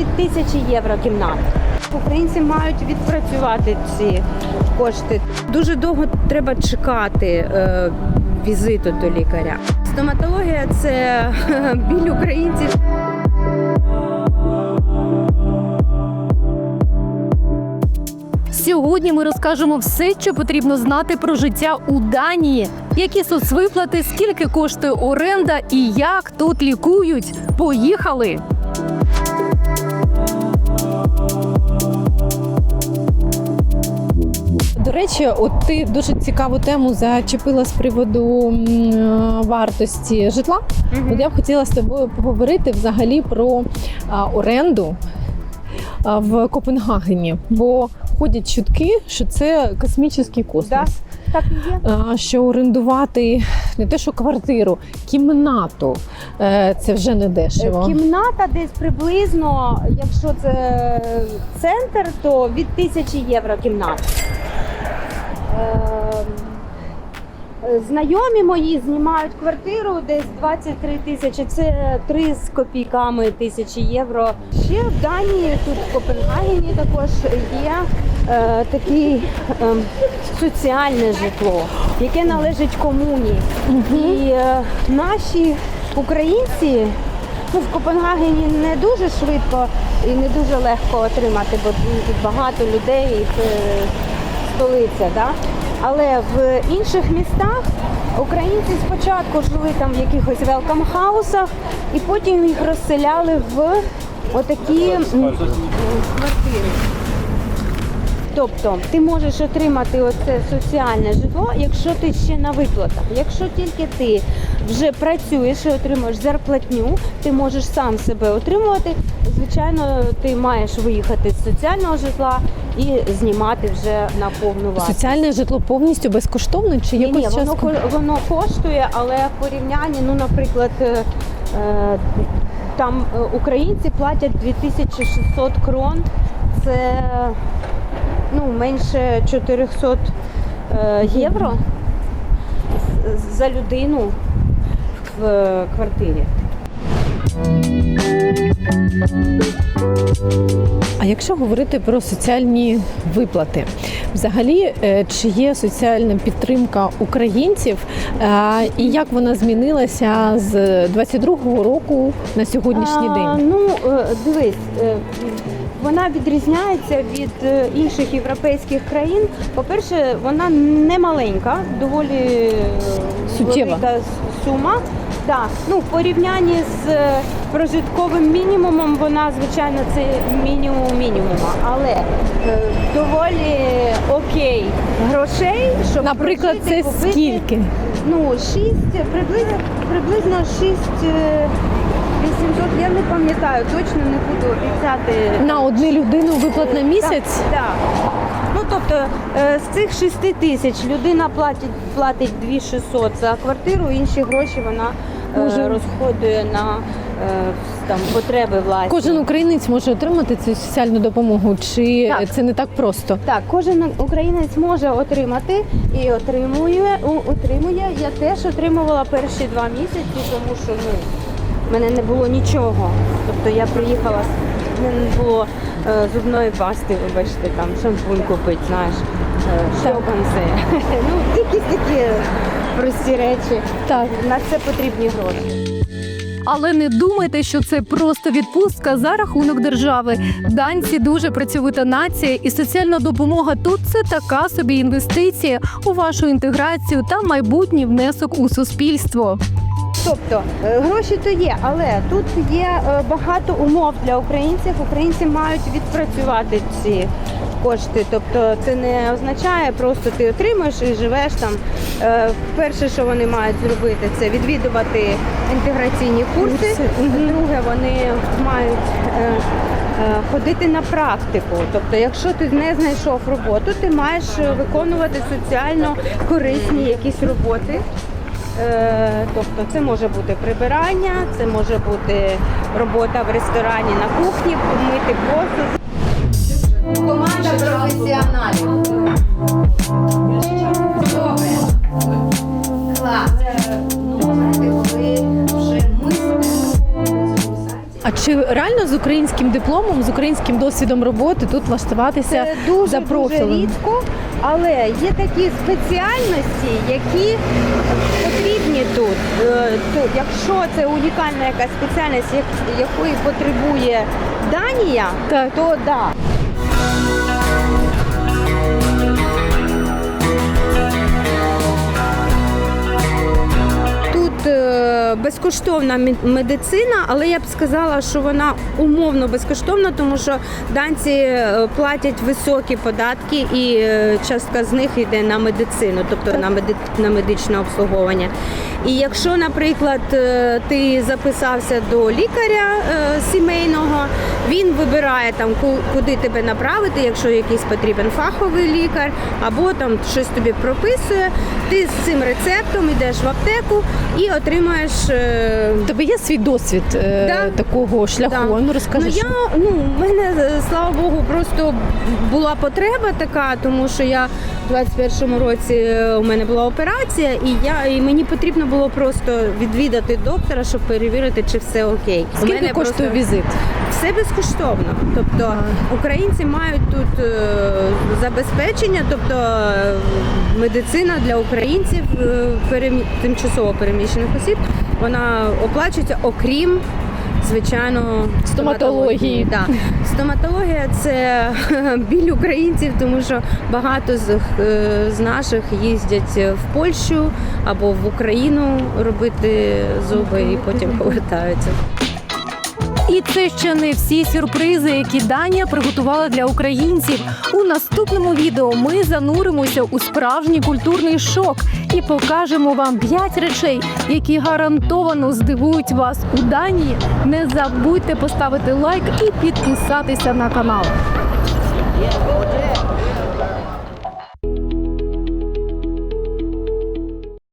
від тисячі євро кімната. Українці мають відпрацювати ці кошти. Дуже довго треба чекати е, візиту до лікаря. Стоматологія це біль українців. Сьогодні ми розкажемо все, що потрібно знати про життя у Данії, які соцвиплати, скільки коштує оренда і як тут лікують. Поїхали! До речі, от ти дуже цікаву тему зачепила з приводу е, вартості житла. От я б хотіла з тобою поговорити взагалі про а, оренду а, в Копенгагені, бо ходять чутки, що це космічний космос. Да, так і є. Що орендувати не те, що квартиру, кімнату е, це вже не дешево. Кімната десь приблизно, якщо це центр, то від тисячі євро кімната. Е, Знайомі мої знімають квартиру десь 23 тисячі, це 3 з копійками тисячі євро. Ще в Данії, тут в Копенгагені також є е, таке е, соціальне житло, яке належить комуні. І е, наші українці ну, в Копенгагені не дуже швидко і не дуже легко отримати, бо тут багато людей, і це столиця. Да? Але в інших містах українці спочатку жили там в якихось велкам-хаусах і потім їх розселяли в отакі м, квартири. Тобто ти можеш отримати оце соціальне житло, якщо ти ще на виплатах. Якщо тільки ти вже працюєш і отримуєш зарплатню, ти можеш сам себе отримувати. Звичайно, ти маєш виїхати з соціального житла і знімати вже на повну вартість. Соціальне житло повністю безкоштовне чи Ні, ні, якось воно, ко- воно коштує, але в порівнянні, ну, наприклад, е, е, там е, українці платять 2600 крон, це ну, менше 400 е, євро з- за людину в е, квартирі. А якщо говорити про соціальні виплати, взагалі е, чи є соціальна підтримка українців, і як вона змінилася з 22-го року на сьогоднішній А, день? Ну, е, дивись, е, вона відрізняється від інших європейських країн. По-перше, вона не маленька, доволі Суттєва. велика сума. Да. Ну, в порівнянні з е, прожитковим мінімумом, вона, звичайно, це мінімум мінімума. Але е, доволі окей грошей, щоб Наприклад, прожити, це купити, скільки? Ну, 6, приблизно, приблизно 6 е, 800, я не пам'ятаю, точно не буду обіцяти. На одну людину виплат на місяць? Так, так. Ну, тобто, е, з цих 6 тисяч людина платить, платить 2600 за квартиру, інші гроші вона Може. розходує на е, там, потреби власні. Кожен українець може отримати цю соціальну допомогу, чи Так. це не так просто? Так, кожен українець може отримати і отримує. отримує. Я теж отримувала перші два місяці, тому що ну, в мене не було нічого. Тобто я приїхала, не було е, зубної пасти, вибачте, там шампунь купити, знаєш, е, шльопанці. ну, якісь такі прості речі. Так. На це потрібні гроші. Але не думайте, що це просто відпустка за рахунок держави. Данці дуже працьовита нація, і соціальна допомога тут це така собі інвестиція у вашу інтеграцію та майбутній внесок у суспільство. Тобто е, гроші то є, але тут є е, багато умов для українців. Українці мають відпрацювати ці кошти. Тобто це не означає просто ти отримуєш і живеш там. Е, Перше, що вони мають зробити, це відвідувати інтеграційні курси. Друге, вони мають е, е, ходити на практику. Тобто, якщо ти не знайшов роботу, ти маєш виконувати соціально корисні якісь роботи. Тобто це може бути прибирання, це може бути робота в ресторані на кухні, мити посуд. Команда професіоналів. Добре. Клас. Ну, А чи реально з українським дипломом, з українським досвідом роботи тут влаштуватися Це дуже, за дуже рідко, але є такі спеціальності, які потрібні тут. Е, то Якщо це унікальна якась спеціальність, як- якої потребує Данія, Так. то да. Тут безкоштовна медицина, але я б сказала, що вона умовно безкоштовна, тому що данці е, платять високі податки, і е, частка з них йде на медицину, тобто на, меди... на медичне обслуговування. І якщо, наприклад, е, ти записався до лікаря сімейного, він вибирає там ку- куди тебе направити, якщо якийсь потрібен фаховий лікар, або там щось тобі прописує. Ти з цим рецептом йдеш в аптеку і отримаєш. Е, У тебе є свій досвід е, Да. такого шляху? Да. Ну розкажи. Ну я ну в мене е, слава Богу, просто була потреба така, тому що я в 21-му році у мене була операція, і я і мені потрібно було просто відвідати доктора, щоб перевірити, чи все окей. У Скільки мене коштує просто візит? все безкоштовно. Тобто українці мають тут забезпечення, тобто медицина для українців тимчасово переміщених осіб, вона оплачується окрім. Звичайно, Стоматології. Да. Стоматологія це біль українців, тому що багато з, е, з наших їздять в Польщу або в Україну робити зуби і потім повертаються. І це ще не всі сюрпризи, які Данія приготувала для українців. У наступному відео ми зануримося у справжній культурний шок і покажемо вам 5 речей, які гарантовано здивують вас у Данії. Не забудьте поставити лайк і підписатися на канал.